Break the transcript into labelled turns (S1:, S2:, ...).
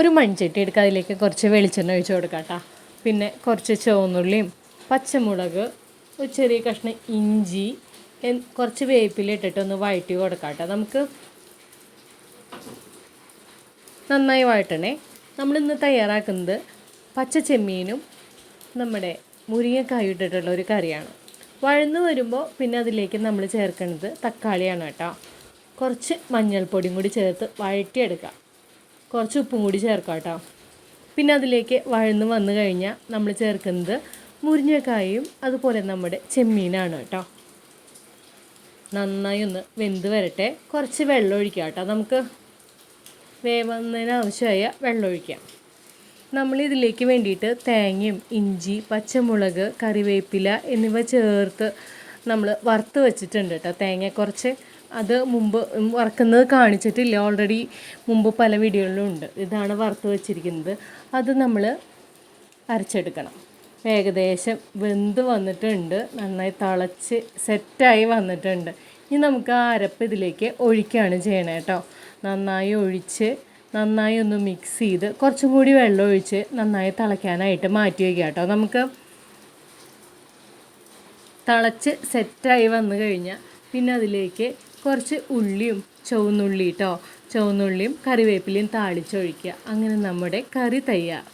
S1: ഒരു മൺചട്ടി എടുക്കുക. അതിലേക്ക് കുറച്ച് വെളിച്ചെണ്ണ ഒഴിച്ച് കൊടുക്കാം കേട്ടോ. പിന്നെ കുറച്ച് ചുവന്നുള്ളിയും പച്ചമുളക് ഒരു ചെറിയ കഷ്ണം ഇഞ്ചി കുറച്ച് വേപ്പില ഒന്ന് വഴറ്റി കൊടുക്കാം കേട്ടോ. നമുക്ക് നന്നായി വഴട്ടണേ നമ്മളിന്ന് തയ്യാറാക്കുന്നത് പച്ച ചെമ്മീനും നമ്മുടെ മുരിങ്ങക്കായ ഇട്ടിട്ടുള്ള ഒരു കറിയാണ്. വഴന്ന് വരുമ്പോൾ പിന്നെ അതിലേക്ക് നമ്മൾ ചേർക്കുന്നത് തക്കാളിയാണ് കേട്ടോ. കുറച്ച് മഞ്ഞൾപ്പൊടിയും കൂടി ചേർത്ത് വഴറ്റിയെടുക്കാം കുറച്ച് ഉപ്പും കൂടി ചേർക്കാം കേട്ടോ. പിന്നെ അതിലേക്ക് വഴന്ന് വന്നു കഴിഞ്ഞാൽ നമ്മൾ ചേർക്കുന്നത് മുരിങ്ങക്കായും അതുപോലെ നമ്മുടെ ചെമ്മീനാണ് കേട്ടോ. നന്നായി ഒന്ന് വെന്ത് വരട്ടെ. കുറച്ച് വെള്ളം ഒഴിക്കാം കേട്ടോ. നമുക്ക് വേവുന്നതിന് ആവശ്യമായ വെള്ളം ഒഴിക്കാം. നമ്മൾ ഇതിലേക്ക് വേണ്ടിയിട്ട് തേങ്ങയും ഇഞ്ചി പച്ചമുളക് കറിവേപ്പില എന്നിവ ചേർത്ത് നമ്മൾ വറുത്ത് വെച്ചിട്ടുണ്ട് കേട്ടോ. തേങ്ങ കുറച്ച് അത് മുമ്പ് വറക്കുന്നത് കാണിച്ചിട്ടില്ല. ഓൾറെഡി മുമ്പ് പല വീഡിയോകളിലും ഉണ്ട്. ഇതാണ് വറുത്ത് വെച്ചിരിക്കുന്നത്. അത് നമ്മൾ അരച്ചെടുക്കണം. ഏകദേശം വെന്ത് വന്നിട്ടുണ്ട്. നന്നായി തിളച്ച് സെറ്റായി വന്നിട്ടുണ്ട്. ഇനി നമുക്ക് ആ അരപ്പ് ഇതിലേക്ക് ഒഴിക്കുകയാണ് ചെയ്യണേ കേട്ടോ നന്നായി ഒഴിച്ച് നന്നായി ഒന്ന് മിക്സ് ചെയ്ത് കുറച്ചും കൂടി വെള്ളം ഒഴിച്ച് നന്നായി തിളയ്ക്കാനായിട്ട് മാറ്റി വയ്ക്കുക കേട്ടോ നമുക്ക് തിളച്ച് സെറ്റായി വന്നു കഴിഞ്ഞാൽ പിന്നെ അതിലേക്ക് കുറച്ച് ഉള്ളിയും ചുവന്നുള്ളി കേട്ടോ ചുവന്നുള്ളിയും കറിവേപ്പിലയും താളിച്ചൊഴിക്കുക. അങ്ങനെ നമ്മുടെ കറി തയ്യാർ